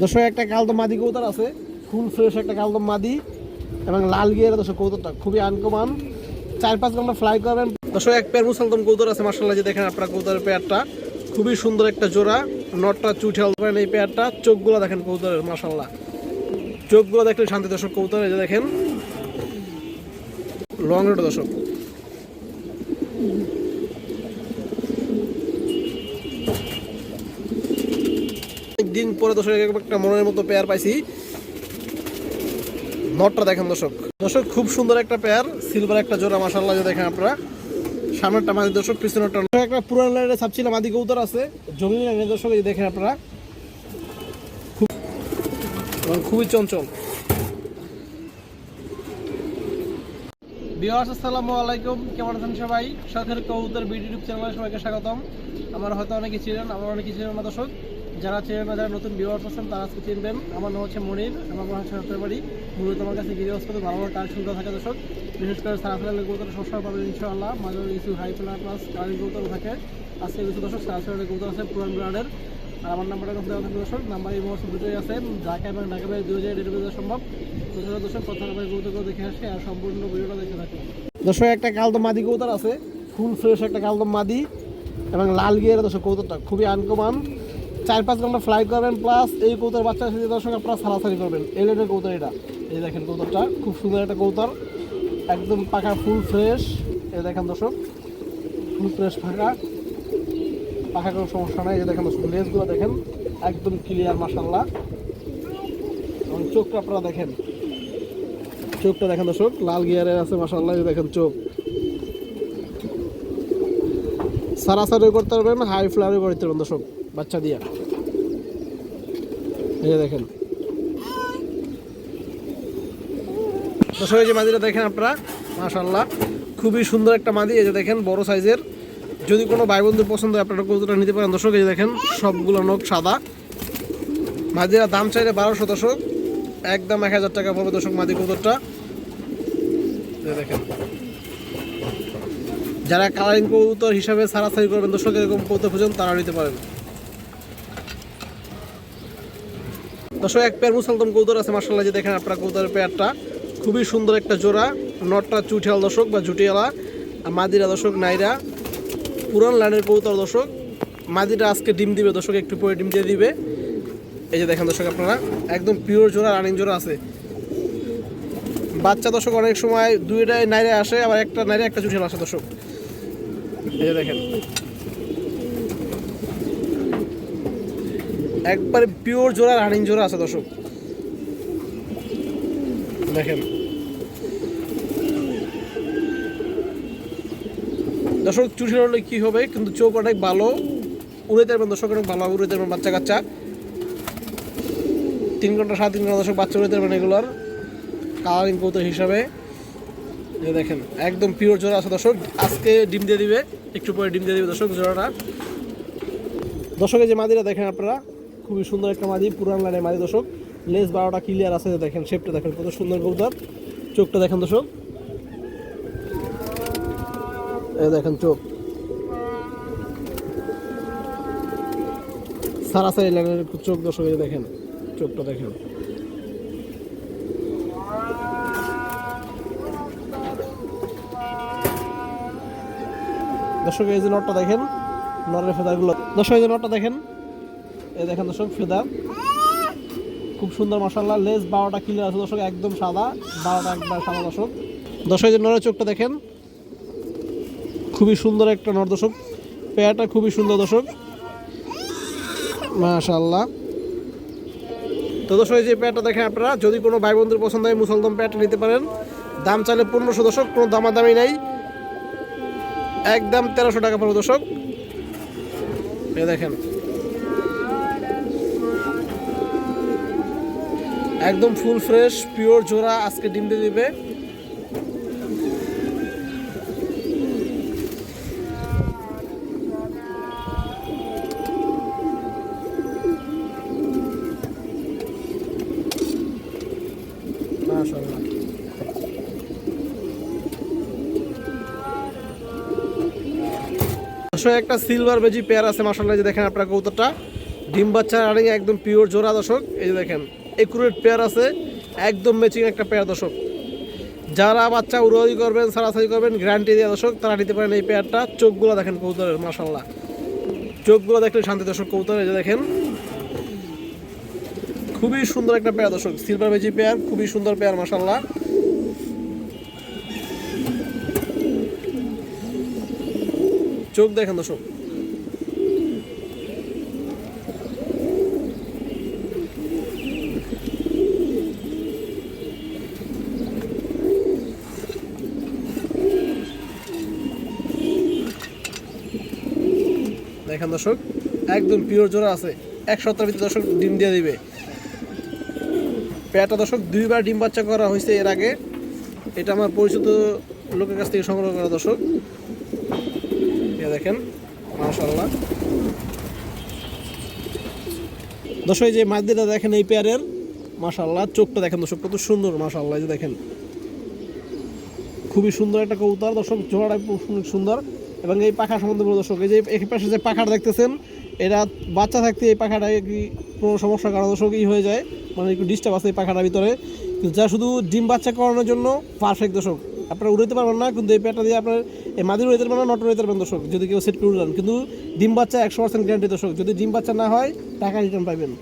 দর্শক, একটা কালদম মাদি কৌতার আছে। ফুল ফ্রেশ একটা কালদম মাদি এবং লাল গিয়ে দর্শক কৌতরটা খুবই আনকমান। চার পাঁচ ঘণ্টা ফ্লাই করবেন। দর্শক, এক পেয়ার মুসলদম কৌতার আছে মার্শাল্লাহ যে দেখেন আপনার কৌতরের পেয়ারটা। খুবই সুন্দর একটা জোড়া, নটটা চুটে পারেন এই পেয়ারটা। চোখগুলো দেখেন কৌতরের মার্শাল্লাহ চোখগুলো দেখলে শান্তি দর্শক কৌতারের যে দেখেন। লং রোড দর্শক। দিন পরে দর্শক একটা মনের মতো পেয়ার পাইছি। নটটা দেখেন দর্শক। দর্শক, খুব সুন্দর একটা পেয়ার সিলভার একটা জোড়া মাসাল্লাহ দেখেন আপনারা। সামনেরটা মাদি দর্শক, পিছনেরটা একটা পুরান লাইনের ছাপছিলাম মাদি কৌতর আছে। জঙ্গলি লাইনের দর্শক, এই দেখেন আপনারা। খুব খুবই চঞ্চল। বিয়ার্স আসসালামু আলাইকুম। কেমন আছেন সবাই? শখের কবুতর বিডি ইউটিউব চ্যানেলে সবাইকে স্বাগতম। আমার হয়তো অনেকে ছিলেন, আমার অনেকে ছিলেন না দর্শক। যারা ছিলেন না যারা নতুন বিয়ার্স আছেন, তারা আজকে চিনবেন। আমার নাম হচ্ছে মনির আমার বাসা হচ্ছে বাড়ি। মূলত আমার কাছে গিরি হাসপাতাল ভালো ভালো কাজ সুবিধা থাকে দর্শক। বিশেষ করে সারাফেলার কবুতর সবসময় পাবেন ইনশাআল্লাহ। মাঝে কিছু হাই ফেলার প্লাস কারেন্ট কবুতর থাকে, আজকে কিছু দর্শক সারাফেলার কবুতর আছে, পুরান ব্রান্ডের আর আমার নাম্বারটা কাছে দেওয়া থাকবে দর্শক, নাম্বার এই মুহূর্তে দুটোই আছে, ঢাকা এবং ঢাকা বাইরে দুই জায়গায় ডেলিভারি দেওয়া সম্ভব দর্শক দর্শক, কথা আমার কবুতর দেখে আসে আর সম্পূর্ণ ভিডিওটা দেখে থাকে। দর্শক, একটা কালদম মাদি কৌতার আছে ফুল ফ্রেশ একটা কালদম মাদি, এবং লাল গিয়ে দর্শক কৌতারটা খুবই আনকমান চার পাঁচ ঘণ্টা ফ্লাই করবেন প্লাস এই কৌতার বাচ্চার সাথে দর্শক আপনারা সারাসারি করবেন। এই লাইনের কৌতার এটা। এই দেখেন কৌতারটা, খুব সুন্দর একটা কৌতার। একদম পাকা ফুল ফ্রেশ এই দেখেন দর্শক ফুল ফ্রেশ ফাঁকা পাখা কোনো সমস্যা নাই। এই দেখেন দর্শক লেজগুলো দেখেন, একদম ক্লিয়ার মাসাল্লাহ এবং চোখটা আপনারা দেখেন। চোখটা দেখেন দর্শক, লাল গিয়ারের আছে মাসাল্লাহ দেখেন চোখ। সারাসারি করতে পারবেন হাই ফ্লারে করতে পারবেন দর্শক। বাচ্চা দিয়া। এই যে দেখেন। দর্শক যে মাদিটা দেখেন আপনারা মাশাল্লাহ খুবই সুন্দর একটা মাদি, এই যে দেখেন, বড় সাইজের। যদি কোনো ভাই বন্ধুর পছন্দ হয়, আপনারা কবুতরটা নিতে পারেন। দর্শক, এই যে দেখেন, সবগুলো নখ সাদা। মাদিরা দাম চাইলে বারোশো, দর্শক। একদম এক হাজার টাকা পড়বে, দর্শক, মাদি কবুতরটা। দেখেন। যারা কালারিং কবুতর হিসাবে সারাসারি করবেন, দর্শক, এরকম কবুতর খুঁজেন তারা নিতে পারেন। দর্শক, এক পেয়ার মুসলদম কবুতর আছে মার্শাল্লাহ যে দেখেন আপনার কবুতরের পেয়ারটা। খুবই সুন্দর একটা জোড়া, নটটা চুটিয়াল দর্শক বা জুটিয়ালা আর মাদিরা দর্শক, নাইরা, পুরান লাইনের কবুতর দর্শক। মাদিরা আজকে ডিম দিবে, দর্শক, একটু পরে ডিম দিয়ে দিবে। এই যে দেখেন দর্শক আপনারা, একদম পিওর জোড়া রানিং জোড়া আছে। বাচ্চা দর্শক অনেক সময় দুইটাই নাইরে আসে, আবার একটা নাইরে একটা চুটিয়াল আসে দর্শক। এই যে দেখেন। একবারে পিওর জোড়া রানিং জোড়া আছে দর্শক। দেখেন। দর্শক চুষি হলে কি হবে? কিন্তু চোখ অনেক ভালো। উড়ে দেবেন দর্শক অনেক ভালো, উড়ে দেবেন বাচ্চা কাচ্চা। তিন ঘণ্টা, সাড়ে তিন ঘণ্টা দর্শক বাচ্চা উড়ে দেবেন এগুলোর কালারিং কৌতো হিসাবে। দেখেন, একদম পিওর জোড়া আছে দর্শক। আজকে ডিম দিয়ে দিবে, একটু পরে ডিম দিয়ে দিবে দর্শক জোড়াটা। দর্শকের যে মাদিরা দেখেন আপনারা। খুবই সুন্দর একটা মাদি পুরান লাইনের মাদি দর্শক। লেস বারোটা ক্লিয়ার আছে দেখেন শেপটা দেখেন, কত সুন্দর কবুতর। চোখটা দেখেন দর্শক। এই দেখেন চোখ। সারাসারি লাইনের চোখ দর্শক দেখেন, চোখটা দেখেন। দর্শক, এই যে নটটা দেখেন, নরের ফেদারগুলো। দর্শক, এই যে নটটা দেখেন। এই দেখেন দর্শক ফেদার খুব সুন্দর মশাল্লা লেস বারোটা ক্লিয়ার আছে দর্শক, একদম সাদা। বারোটা একবার সাদা দর্শক। দর্শক যে নরের চোখটা দেখেন, খুবই সুন্দর একটা নর দর্শক। পেয়ারটা খুবই সুন্দর দর্শক। মাশাল্লাহ তো দর্শক যে পেয়ারটা দেখেন আপনারা, যদি কোনো ভাই বন্ধুর পছন্দ হয়, মুসলদম পেয়ারটা নিতে পারেন। দাম চাইলে পনেরোশো দর্শক, কোনো দামাদামি নাই। একদম তেরোশো টাকা পড়বে দর্শক। এ দেখেন। একদম ফুল ফ্রেশ, পিওর জোড়া আজকে ডিম দিয়ে দিবে। একটা সিলভার বেজি পেয়ার আছে মাসাল্লাহ যে দেখেন আপনার কৌতরটা ডিম বাচ্চা একদম পিওর জোড়া, দর্শক, এই যে দেখেন। একুরেট পেয়ার আছে, একদম ম্যাচিং একটা পেয়ার দর্শক। যারা বাচ্চা উড়াউড়ি করবেন, সারাসারি করবেন গ্যারান্টি দেওয়া দর্শক, তারা নিতে পারেন এই পেয়ারটা চোখগুলো দেখেন কৌতরের মাসাল্লাহ চোখগুলো দেখলে শান্তি দর্শক কৌতর যে দেখেন। খুবই সুন্দর একটা পেয়ার দর্শক সিলভার ভেজি পেয়ার খুবই সুন্দর পেয়ার মাসাল্লাহ চোখ দেখেন দর্শক দেখেন দর্শক, একদম পিওর জোড়া আছে। এক সপ্তাহের ভিতরে দর্শক ডিম দিয়ে দিবে। পেয়ারটা দর্শক, দুইবার ডিম বাচ্চা করা হয়েছে এর আগে। এটা আমার পরিচিত লোকের কাছ থেকে সংগ্রহ করা দর্শক। দেখেন মাশাল্লাহ দর্শক যে মাদিটা দেখেন, এই পেয়ারের মাশাল্লাহ চোখটা দেখেন দর্শক, কত সুন্দর মাশাল্লাহ যে দেখেন। খুবই সুন্দর একটা কবুতর, দর্শক, জোড়াটা খুব সুন্দর। এবং এই পাখা সম্বন্ধে বলব দর্শক, এই যে এই পাশে যে পাখাটা দেখতেছেন এরা বাচ্চা থাকতে এই পাখাটা কি কোনো সমস্যার কারণে দর্শক ই হয়ে যায়? মানে একটু ডিস্টার্ব আছে এই পাখাটার ভিতরে। কিন্তু যা শুধু ডিম বাচ্চা করানোর জন্য পারফেক্ট দর্শক। আপনারা উড়াইতে পারবেন না, কিন্তু এই পেয়ারটা দিয়ে আপনার এই মাদির উড়াইতে পারবেন না, নট উড়াইতে পারবেন দর্শক, যদি কেউ সেট করে উড়ান। কিন্তু ডিম বাচ্চা একশো পার্সেন্ট গ্যারান্টি দর্শক, যদি ডিম বাচ্চা না হয়, টাকা রিটার্ন পাবেন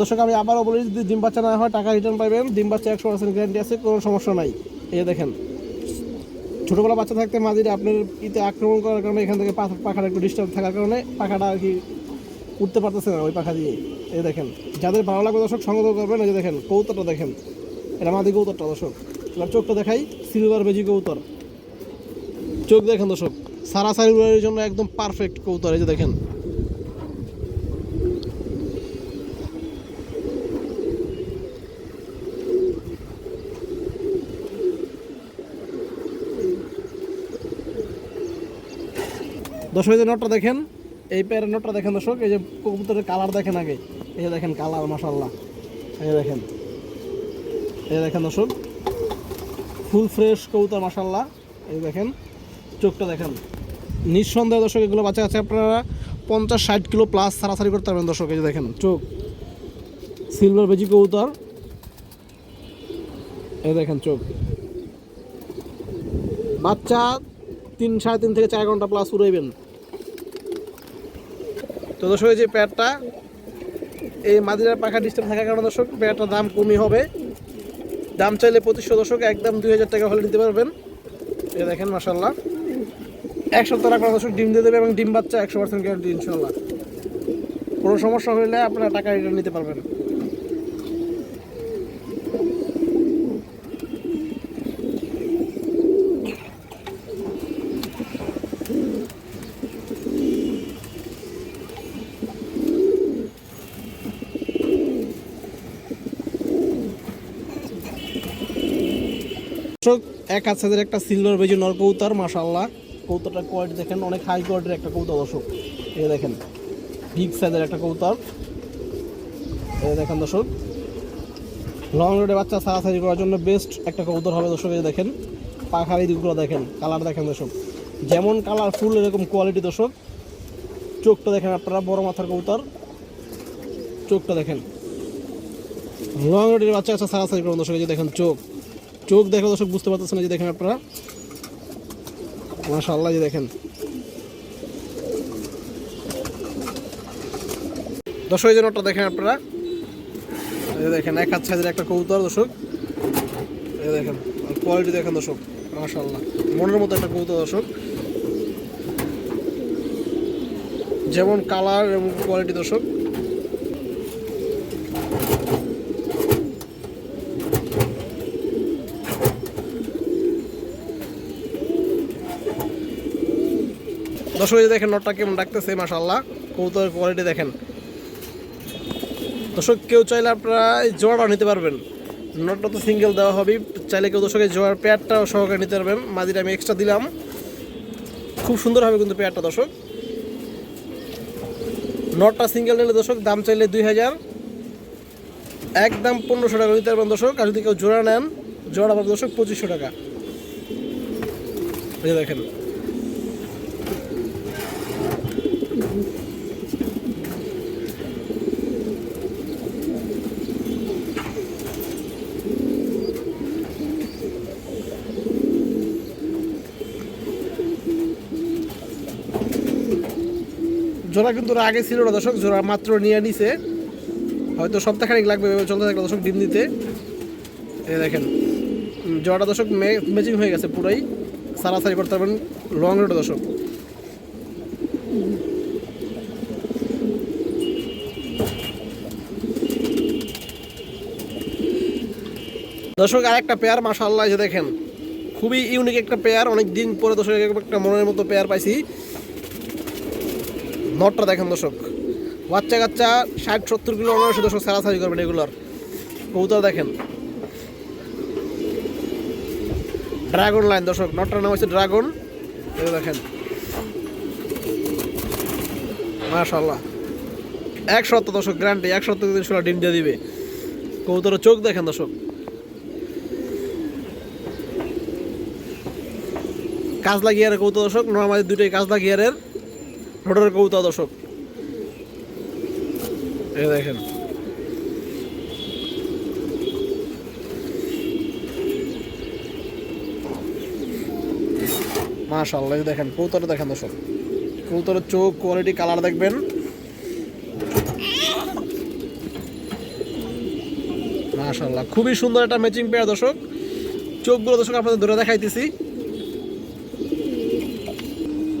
দর্শক, আমি আবারও বলি, যদি ডিম বাচ্চা না হয়, টাকা রিটার্ন পাবেন ডিম বাচ্চা একশো পার্সেন্ট গ্যারান্টি আছে, কোনো সমস্যা নাই। এই দেখেন। ছোটোবেলা বাচ্চা থাকতে মাঝিরা আপনার ইতে আক্রমণ করার কারণে এখান থেকে পাখাটা একটু ডিস্টার্ব থাকার কারণে পাখাটা আর কি উঠতে পারতেছে না ওই পাখা দিয়ে। এই দেখেন, যাদের ভালো লাগবে দর্শক সংগ্রহ করবেন। এই যে দেখেন কৌতরটা দেখেন, এটা মাদি কৌতরটা দর্শক। এবার চোখটা দেখাই সিলভার বেজি কৌতর চোখ দেখেন দর্শক, সারা সারি জন্য একদম পারফেক্ট কৌতর এই যে দেখেন দর্শক, এই যে নটটা দেখেন, এই পেয়ারের নটটা দেখেন দর্শক, এই যে কবুতরের কালার দেখেন আগে। এই যে দেখেন কালার মাসাল্লাহ এই দেখেন এই দেখেন দর্শক, ফুল ফ্রেশ কবুতর মাসাল্লাহ এই দেখেন, চোখটা দেখেন। নিঃসন্দেহে দর্শক, এগুলো বাচ্চা আছে আপনারা পঞ্চাশ ষাট কিলো প্লাস সারাসারি করতে পারবেন দর্শক, এই যে দেখেন, চোখ। সিলভার বেজি কবুতর। এই দেখেন, চোখ। বাচ্চা তিন, সাড়ে তিন থেকে চার ঘণ্টা প্লাস উড়াইবেন। তো দর্শক যে প্যাডটা এই মাদিরার পাখা ডিস্টার্ব থাকার কারণে দর্শক প্যাডটার দাম কমই হবে। দাম চাইলে পঁচিশশো দর্শক, একদম দুই হাজার টাকা হলে নিতে পারবেন। এ দেখেন মাসাল্লাহ এক সপ্তাহ রাখবেন দর্শক ডিম দিয়ে দেবে এবং ডিম বাচ্চা একশো পার্সেন্ট গ্যারান্টি ইনশাল্লাহ কোনো সমস্যা হলে আপনারা টাকা রিটার্ন নিতে পারবেন দর্শক এক হাত সাইজের একটা সিলভার বেজি নর কৌতার মাশাল্লাহ কৌতারটা কোয়ালিটি দেখেন, অনেক হাই কোয়ালিটির একটা কৌতা দর্শক। যে দেখেন বিগ সাইজের একটা কৌতার যে দেখেন দর্শক লং রোডে বাচ্চা সারাসারি করার জন্য বেস্ট একটা কৌতর হবে দর্শক, এই দেখেন, পাখার এই দিকগুলো দেখেন কালার দেখেন দর্শক। যেমন কালারফুল এরকম কোয়ালিটি দর্শক। চোখটা দেখেন আপনারা, বড় মাথার কৌতার চোখটা দেখেন। লং রোডের বাচ্চা আছে সারাসারি করুন দর্শক, এই যে দেখেন চোখ। চোখ দেখে দর্শক বুঝতে পারতেছেন না যে দেখেন আপনারা। মাশাআল্লাহ, যে দেখেন। দর্শক নোটটা দেখেন আপনারা। দেখেন, এক হাত সাইজের একটা কবুতর, দর্শক। দেখেন কোয়ালিটি দেখেন দর্শক, মাশাআল্লাহ। মনের মতো একটা কবুতর, দর্শক। যেমন কালার এবং কোয়ালিটি দর্শক। দর্শক দেখেন নটটা কেমন ডাকতেছে মাশাল্লাহ কবুতরের কোয়ালিটি দেখেন। দর্শক, কেউ চাইলে আপনারা জোড়াটা নিতে পারবেন। নটটা তো সিঙ্গেল দেওয়া হবে। চাইলে কেউ দর্শক, এই জোড়ার প্যাডটাও সহকারে নিতে পারবেন। মাদিটা আমি এক্সট্রা দিলাম। খুব সুন্দর হবে কিন্তু প্যাডটা দর্শক। নটটা সিঙ্গেল নিলে দর্শক, দাম চাইলে দুই হাজার। একদম পনেরোশো টাকা নিতে পারবেন দর্শক। আর যদি কেউ জোড়া নেন জোড়া পাবেন দর্শক পঁচিশশো টাকা। দেখেন। জোড়া কিন্তু আগে ছিল না দর্শক, জোড়া মাত্র নিয়ে নিছে। হয়তো সপ্তাহখানিক লাগবে চলতে থাকলে দর্শক ডিম দিতে। এই দেখেন জোড়াটা দর্শক ম্যাচিং হয়ে গেছে পুরাই। সারাসারি করতে পারবেন লং রোড দর্শক। দর্শক আর একটা পেয়ার মাশাআল্লাহ, এই যে দেখেন। খুবই ইউনিক একটা পেয়ার অনেক দিন পরে দর্শক একটা মনের মতো পেয়ার পাইছি। নটটা দেখেন দর্শক। বাচ্চা কাচ্চা ষাট, সত্তর কিলো অনায়াসে দর্শক সারাসারি করবেন এগুলোর। কবুতর দেখেন। ড্রাগন লাইন দর্শক, নটটার নাম হচ্ছে ড্রাগন। এগুলো দেখেন। মাশাল্লাহ এক সপ্তাহ দর্শক গ্যারান্টি এক সপ্তাহ সোলা ডিম দিয়ে দিবে। কবুতরের চোখ দেখেন দর্শক। কাজলা গিয়ারের কৌতা দর্শক, নর্মালি দুটোই কাজলা গিয়ারের। রোডের কৌতা দর্শক। এই দেখেন। মাশাল্লাহ দেখেন কৌতরে দেখেন দর্শক। কৌতরের চোখ কোয়ালিটি কালার দেখবেন। মাশাল্লাহ খুবই সুন্দর একটা ম্যাচিং পেয়ার দর্শক। চোখগুলো দর্শক আপনাদের ধরে দেখাইতেছি।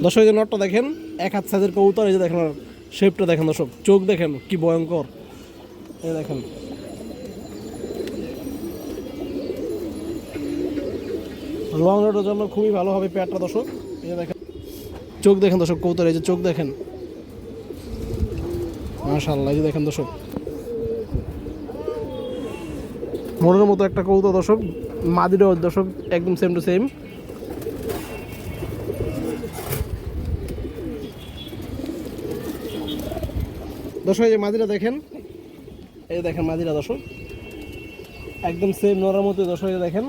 দর্শক যে নটটা দেখেন, এক হাত সাইজের কবুতর, এই যে দেখেন শেপটা দেখেন দর্শক। চোখ দেখেন, কি ভয়ঙ্কর। এই দেখেন। লং রোডের জন্য খুবই ভালো হবে পেয়ারটা দর্শক। এই দেখেন। চোখ দেখেন দর্শক, কবুতর, এই যে চোখ দেখেন। মাশাআল্লাহ, এই যে দেখেন দর্শক। মনের মতো একটা কবুতর দর্শক, মাদিরও দর্শক, একদম সেম টু সেম দর্শক, এই যে মাদিরা দেখেন, এই দেখেন মাদিরা দর্শক। একদম সেম নরার মতো দর্শক দেখেন,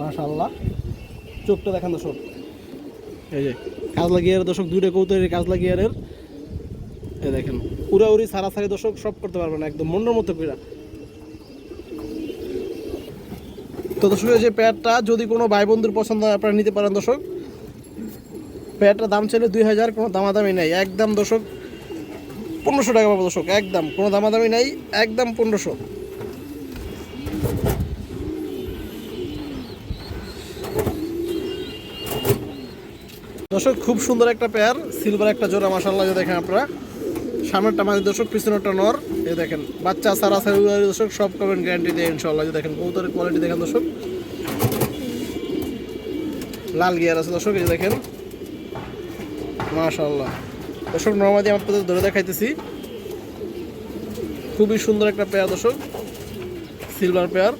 মাশাআল্লাহ। চোখটা দেখেন দর্শক। এই যে কাজ লাগিয়ার দর্শক, দুইটা কৌতরের কাজ লাগিয়ারের এই দেখেন, উড়াউড়ি সারা সারি দর্শক সব করতে পারবেন একদম মনের মতো কইরা। তো দর্শক যে প্যাডটা, যদি কোনো ভাই বন্ধুর পছন্দ হয়, আপনারা নিতে পারেন দর্শক। প্যাডটার দাম ছিল দুই হাজার, কোনো দামাদামি নেই। একদম দর্শক পনেরোশো টাকা পাবো দর্শক, একদম, কোনো দামাদামি নাই, একদম পনেরোশো। দর্শক, খুব সুন্দর একটা পেয়ার সিলভার একটা জোড়া মাসাল্লাহ দেখেন আপনারা। সামনেরটা মাঝে দর্শক, পিছনেরটা নর এ দেখেন, বাচ্চা সারা সারি দর্শক, সব করবেন গ্যারান্টি দিয়ে ইনশাল্লাহ যে দেখেন কৌতরের কোয়ালিটি দেখেন দর্শক। লাল গিয়ার আছে দর্শক, এই দেখেন। মাশাল্লাহ দর্শক নর্মাদি আমি আপনাদের ধরে দেখাইতেছি। খুবই সুন্দর একটা পেয়ার, দর্শক। Silver pair.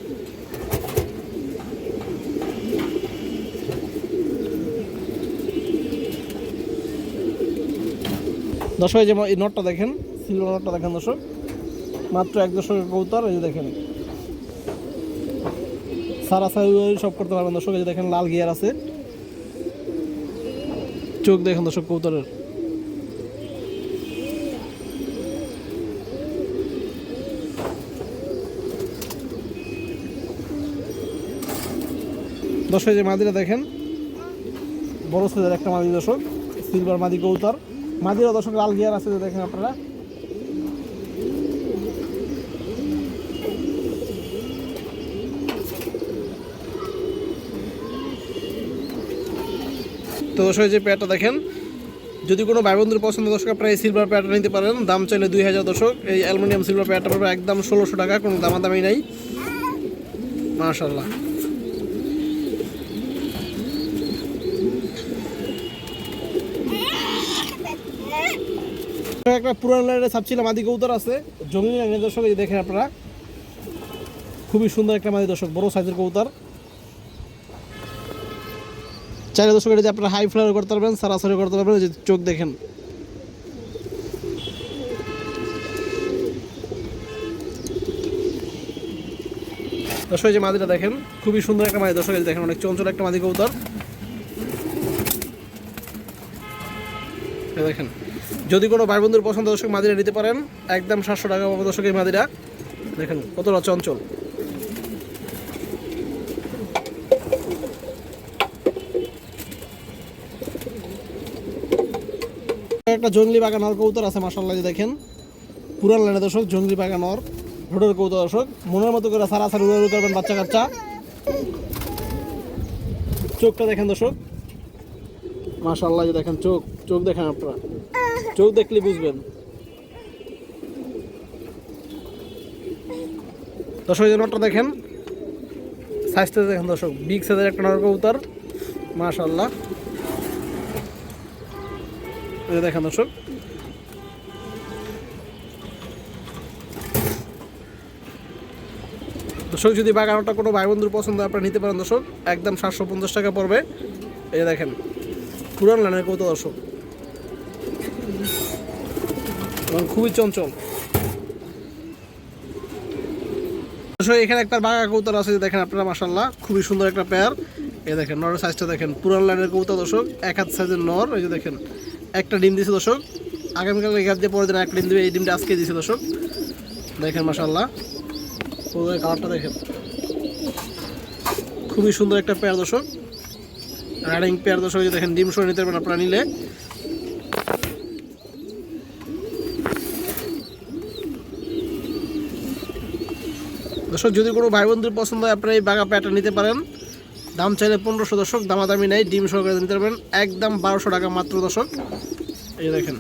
দর্শক, এই যে এই নটটা দেখেন সিলভার নটটা দেখেন, দর্শক। মাত্র এক দশকের কৌতার এই যে দেখেন। সারা সারি সব করতে পারবেন, দর্শক। এই যে দেখেন, লাল গিয়ার আছে। চোখ দেখেন, দর্শক কৌতরের দর্শক যে মাদিরা দেখেন, বড় সাইজের একটা মাদি দর্শক সিলভার মাদি কৌতার। মাদিরা দর্শক, লাল গিয়ার আছে যে দেখেন আপনারা। তো দর্শক যে প্যাডটা দেখেন, যদি কোনো ভাই বন্ধুর পছন্দ, দর্শক, আপনারা এই সিলভার প্যাডটা নিতে পারেন। দাম চাইলে দুই হাজার দর্শক, এই অ্যালুমিনিয়াম সিলভার প্যাডটা পড়বে একদম ষোলোশো টাকা, কোনো দামাদামি নাই। মাশাল্লাহ একটা পুরান লাইনের ছাপছিলাম আদি কৌতর আছে। জঙ্গলি লাইনের দর্শক, এই দেখেন আপনারা। খুবই সুন্দর একটা মাদি দর্শক, বড় সাইজের কৌতার চাইলে দর্শক, এটা যে আপনারা হাই ফ্লাওয়ার করতে পারবেন, সারাসারি করতে পারবেন যে চোখ দেখেন। দর্শক যে মাদিটা দেখেন, খুবই সুন্দর একটা মাদি দর্শক দেখেন, অনেক চঞ্চল একটা মাদি কৌতার দেখেন যদি কোনো ভাই বন্ধুর পছন্দ দর্শক মাদিরা নিতে পারেন, একদম সাতশো টাকা পাবো এই মাদিরা। দেখেন কতটা চঞ্চল। একটা জঙ্গলি বাগান নর কবুতর আছে মাসাল্লাহ দেখেন। পুরান লাইনে দর্শক, জঙ্গলি বাগান নর রোডের কবুতর দর্শক। মনের মতো করে সারা সারি উড়াউড়ি করবেন বাচ্চা কাচ্চা। চোখটা দেখেন দর্শক। মাশাল্লাহ যে দেখেন চোখ চোখ দেখেন আপনারা। চোখ দেখলে বুঝবেন। দর্শক নটটা দেখেন সাইজটা দেখেন দর্শক বিগ সাইজের একটা নর কবুতর মাশাল্লাহ দেখেন দর্শক। দর্শক, যদি বাগানটা কোনো ভাই বন্ধুর পছন্দ, আপনারা নিতে পারেন দর্শক। একদম সাতশো পঞ্চাশ টাকা পড়বে। এই দেখেন, পুরান লাইনের কৌতো দর্শক। খুবই চঞ্চল। এখানে একটা বাঘা কৌতর আছে দেখেন আপনারা মাসাল্লাহ খুবই সুন্দর একটা পেয়ার এই দেখেন নরের সাইজটা দেখেন, পুরান লাইনের কৌতো দর্শক, এক হাত সাইজের নর, এই যে দেখেন, একটা ডিম দিয়েছে দর্শক। আগামীকাল গ্যাপ দিয়ে পরের দিন একটা ডিম দেবে, এই ডিমটা আজকে দিয়েছে দর্শক। দেখেন মাসাল্লাহ কালারটা দেখেন। খুবই সুন্দর একটা পেয়ার দর্শক। রানিং পেয়ার দর্শক দেখেন, ডিম সরে নিতে পারবেন আপনারা নিলে। দর্শক, যদি কোনো ভাই বন্ধুর পছন্দ হয়, আপনারা এই বাঘা প্যাটা নিতে পারেন। দাম চাইলে পনেরোশো দর্শক, দামাদামি নেই, ডিম সহকারে নিতে পারবেন। একদম বারোশো টাকা মাত্র দর্শক। এই দেখেন